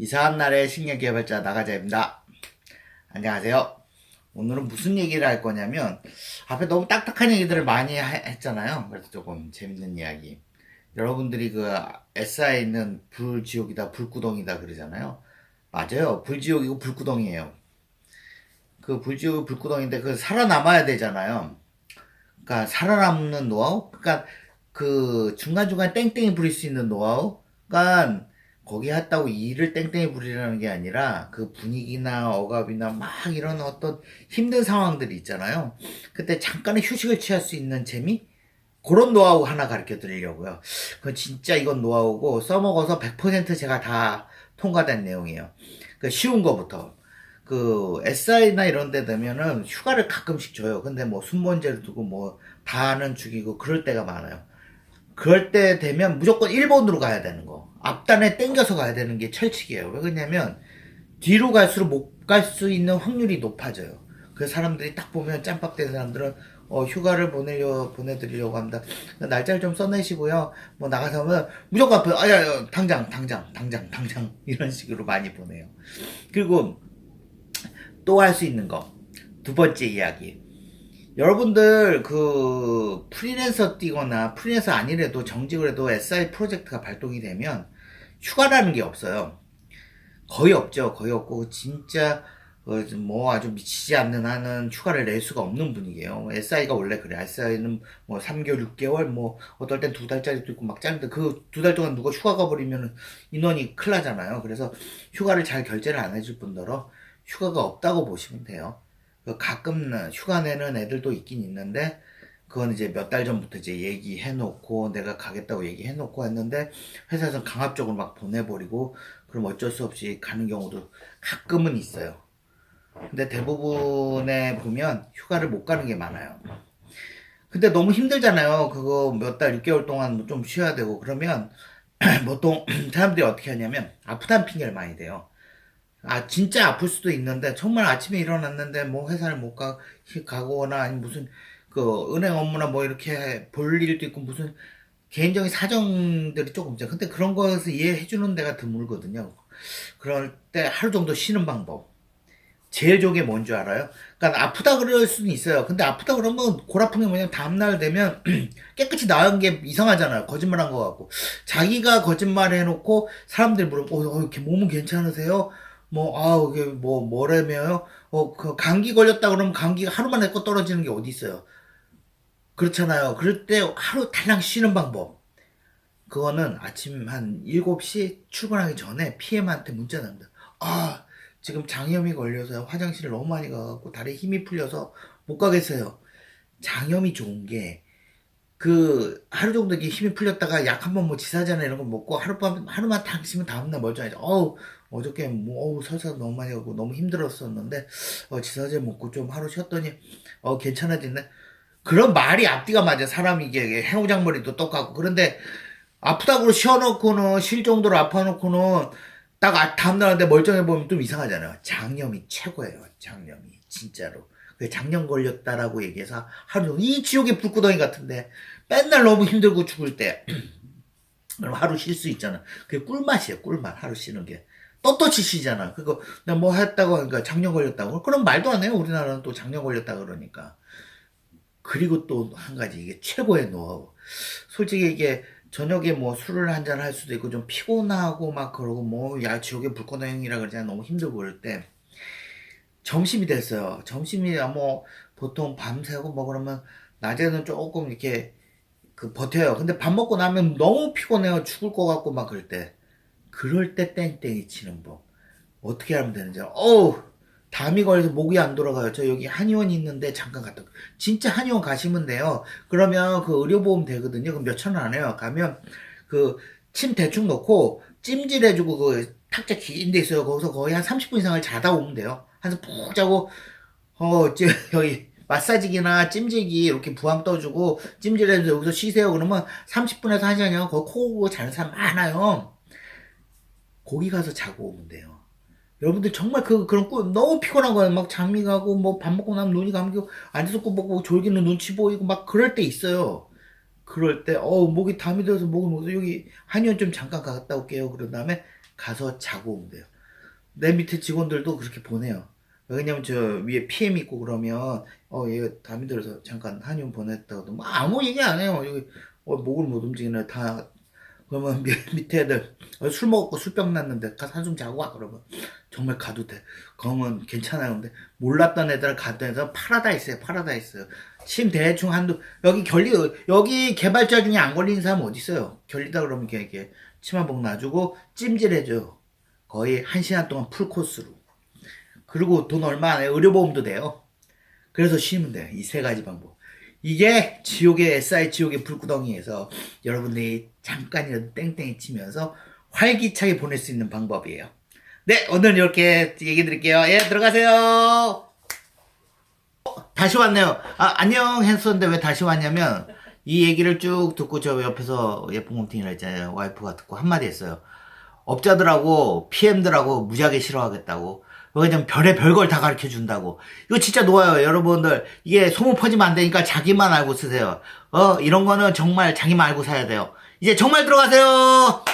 이상한 날의 식량개발자 나가자입니다. 안녕하세요. 오늘은 무슨 얘기를 할 거냐면 앞에 너무 딱딱한 얘기들을 많이 하- 했잖아요. 그래서 조금 재밌는 이야기. 여러분들이 그 SI에 있는 불지옥이다 불구덩이다 그러잖아요. 맞아요. 불지옥이고 불구덩이에요. 그 불지옥 불구덩이인데 그 살아남아야 되잖아요. 그러니까 살아남는 노하우? 그러니까 그 중간중간 땡땡이 부릴 수 있는 노하우? 그러니까 거기 했다고 일을 땡땡이 부리라는 게 아니라 그 분위기나 억압이나 막 이런 어떤 힘든 상황들이 있잖아요. 그때 잠깐의 휴식을 취할 수 있는 재미? 그런 노하우 하나 가르쳐 드리려고요. 그 진짜 이건 노하우고 써먹어서 100% 제가 다 통과된 내용이에요. 그 쉬운 거부터. 그 SI나 이런 데 되면은 휴가를 가끔씩 줘요. 근데 뭐 순번제를 두고 뭐 반은 죽이고 그럴 때가 많아요. 그럴 때 되면 무조건 1번으로 가야 되는 거. 앞단에 땡겨서 가야 되는 게 철칙이에요. 왜 그러냐면 뒤로 갈수록 못 갈 수 있는 확률이 높아져요. 그 사람들이 딱 보면 짬밥 된 사람들은 어, 휴가를 보내려 보내드리려고 합니다. 날짜를 좀 써내시고요. 뭐 나가서 하면 무조건 앞에 아야 야, 당장 당장 당장 당장 이런 식으로 많이 보내요. 그리고 또 할 수 있는 거 두 번째 이야기. 여러분들 그 프리랜서 뛰거나 프리랜서 아니래도 정직을 해도 SI 프로젝트가 발동이 되면 휴가라는 게 없어요. 거의 없죠. 거의 없고 진짜 어, 뭐 아주 미치지 않는 한은 휴가를 낼 수가 없는 분위기예요. SI가 원래 그래. SI는 뭐 3개월, 6개월, 뭐 어떨 땐 두 달짜리도 있고 막 짧은데 그 두 달 동안 누가 휴가 가버리면 인원이 큰일 나잖아요. 그래서 휴가를 잘 결제를 안 해줄 분더러 휴가가 없다고 보시면 돼요. 그 가끔 휴가 내는 애들도 있긴 있는데 그건 이제 몇 달 전부터 이제 얘기해 놓고 내가 가겠다고 얘기해 놓고 했는데 회사에서 강압적으로 막 보내버리고 그럼 어쩔 수 없이 가는 경우도 가끔은 있어요. 근데 대부분에 보면 휴가를 못 가는 게 많아요. 근데 너무 힘들잖아요. 그거 몇 달, 6개월 동안 뭐좀 쉬어야 되고 그러면 보통 사람들이 어떻게 하냐면 아프다는 핑계를 많이 대요. 아 진짜 아플 수도 있는데 정말 아침에 일어났는데 뭐 회사를 못 가, 가거나 아니 무슨 그 은행 업무나 뭐 이렇게 볼 일도 있고 무슨 개인적인 사정들이 조금 있죠. 근데 그런 것을 이해해 주는 데가 드물거든요. 그럴 때 하루 정도 쉬는 방법. 제일 좋은 게 뭔 줄 알아요? 그러니까 아프다 그럴 수는 있어요. 근데 아프다 그러면 골 아픈 게 뭐냐면 다음날 되면 깨끗이 나은 게 이상하잖아요. 거짓말 한것 같고. 자기가 거짓말 해놓고 사람들이 물어보, 어, 어, 이렇게 몸은 괜찮으세요? 뭐, 아, 이게 뭐, 뭐라며요? 어, 그 감기 걸렸다 그러면 감기가 하루 만에 꺼 떨어지는 게 어디 있어요? 그렇잖아요. 그럴 때 하루 달랑 쉬는 방법. 그거는 아침 한 7시 출근하기 전에 PM한테 문자 납니다. 아, 지금 장염이 걸려서 화장실을 너무 많이 가갖고 다리에 힘이 풀려서 못 가겠어요. 장염이 좋은 게, 그, 하루 정도 이렇게 힘이 풀렸다가 약 한 번 뭐 지사제나 이런 거 먹고 하룻밤, 하루만 탁 쉬면 다음날 멀쩡해져. 어우, 어저께 뭐, 어우, 설사 너무 많이 하고 너무 힘들었었는데, 어, 지사제 먹고 좀 하루 쉬었더니, 어, 괜찮아졌네. 그런 말이 앞뒤가 맞아. 사람이 이게 해오장머리도 똑같고. 그런데 아프다고 쉬어놓고는 쉴 정도로 아파놓고는 딱 아- 다음날 한데 멀쩡해 보면 좀 이상하잖아요. 장염이 최고예요. 장염이 진짜로. 그 장염 걸렸다라고 얘기해서 하루 종일 이 지옥의 불구덩이 같은데 맨날 너무 힘들고 죽을 때 그럼 하루 쉴 수 있잖아. 그게 꿀맛이에요. 꿀맛 하루 쉬는 게. 떳떳이 쉬잖아. 그거 내가 뭐 했다고 하니까 장염 걸렸다고. 그럼 말도 안 해요. 우리나라는 또 장염 걸렸다 그러니까. 그리고 또 한 가지 이게 최고의 노하우. 솔직히 이게 저녁에 뭐 술을 한 잔 할 수도 있고 좀 피곤하고 막 그러고 뭐 야 지옥의 불꽃형이라 그러잖아 너무 힘들고 그럴 때 점심이 됐어요. 점심이 뭐 보통 밤새고 뭐 그러면 낮에는 조금 이렇게 그 버텨요. 근데 밥 먹고 나면 너무 피곤해요. 죽을 것 같고 막 그럴 때 그럴 때 땡땡이 치는 법 어떻게 하면 되는지? 어우 담이 걸려서 목이 안 돌아가요. 저 여기 한의원 있는데 잠깐 갔다. 진짜 한의원 가시면 돼요. 그러면 그 의료보험 되거든요. 그럼 몇천 원 안 해요. 가면 그 침 대충 넣고 찜질해주고 그 탁자 긴데 있어요. 거기서 거의 한 30분 이상을 자다 오면 돼요. 한숨 푹 자고 어 찌- 여기 마사지기나 찜질기 이렇게 부항 떠주고 찜질해서 여기서 쉬세요. 그러면 30분에서 1시간이요. 거기 코 자는 사람 많아요. 거기 가서 자고 오면 돼요. 여러분들 정말 그 그런 꿀 너무 피곤한 거예요. 막 장미 가고 뭐 밥 먹고 나면 눈이 감기고 앉아서 꿀 먹고 졸기는 눈치 보이고 막 그럴 때 있어요. 그럴 때 어 목이 담이 들어서 목이 무서 여기 한의원 좀 잠깐 갔다 올게요. 그런 다음에 가서 자고 오면 돼요. 내 밑에 직원들도 그렇게 보내요. 왜냐면 저 위에 PM 있고 그러면 어얘 담이 들어서 잠깐 한의원 보냈다고도 뭐 아무 얘기 안 해요. 여기 어, 목을 못 움직이네 다 그러면 밑- 밑에 애들 어, 술 먹고 술병 났는데 가서 한숨 자고 와 그러면 정말 가도 돼. 그러면 괜찮아요. 근데 몰랐던 애들 가도 파라다이스에 파라다이스. 침 대충 한두 여기 결리 여기 개발자 중에 안 걸리는 사람 어디 있어요? 결리다 그러면 이렇게, 이렇게 침한번 놔주고 찜질해줘. 거의 한 시간 동안 풀 코스로. 그리고 돈 얼마 안 해. 의료보험도 돼요. 그래서 쉬면 돼요. 이 세 가지 방법. 이게 지옥의 SI 지옥의 불구덩이에서 여러분들이 잠깐이라도 땡땡이 치면서 활기차게 보낼 수 있는 방법이에요. 네, 오늘 이렇게 얘기 드릴게요. 예, 들어가세요. 어, 다시 왔네요. 아, 안녕 했었는데 왜 다시 왔냐면 이 얘기를 쭉 듣고 저 옆에서 예쁜 곰팅이라 했잖아요. 와이프가 듣고 한마디 했어요. 업자들하고 PM들하고 무지하게 싫어하겠다고. 왜냐면 별의 별걸 다 가르쳐 준다고. 이거 진짜 놓아요, 여러분들. 이게 소문 퍼지면 안 되니까 자기만 알고 쓰세요. 어, 이런 거는 정말 자기만 알고 사야 돼요. 이제 정말 들어가세요!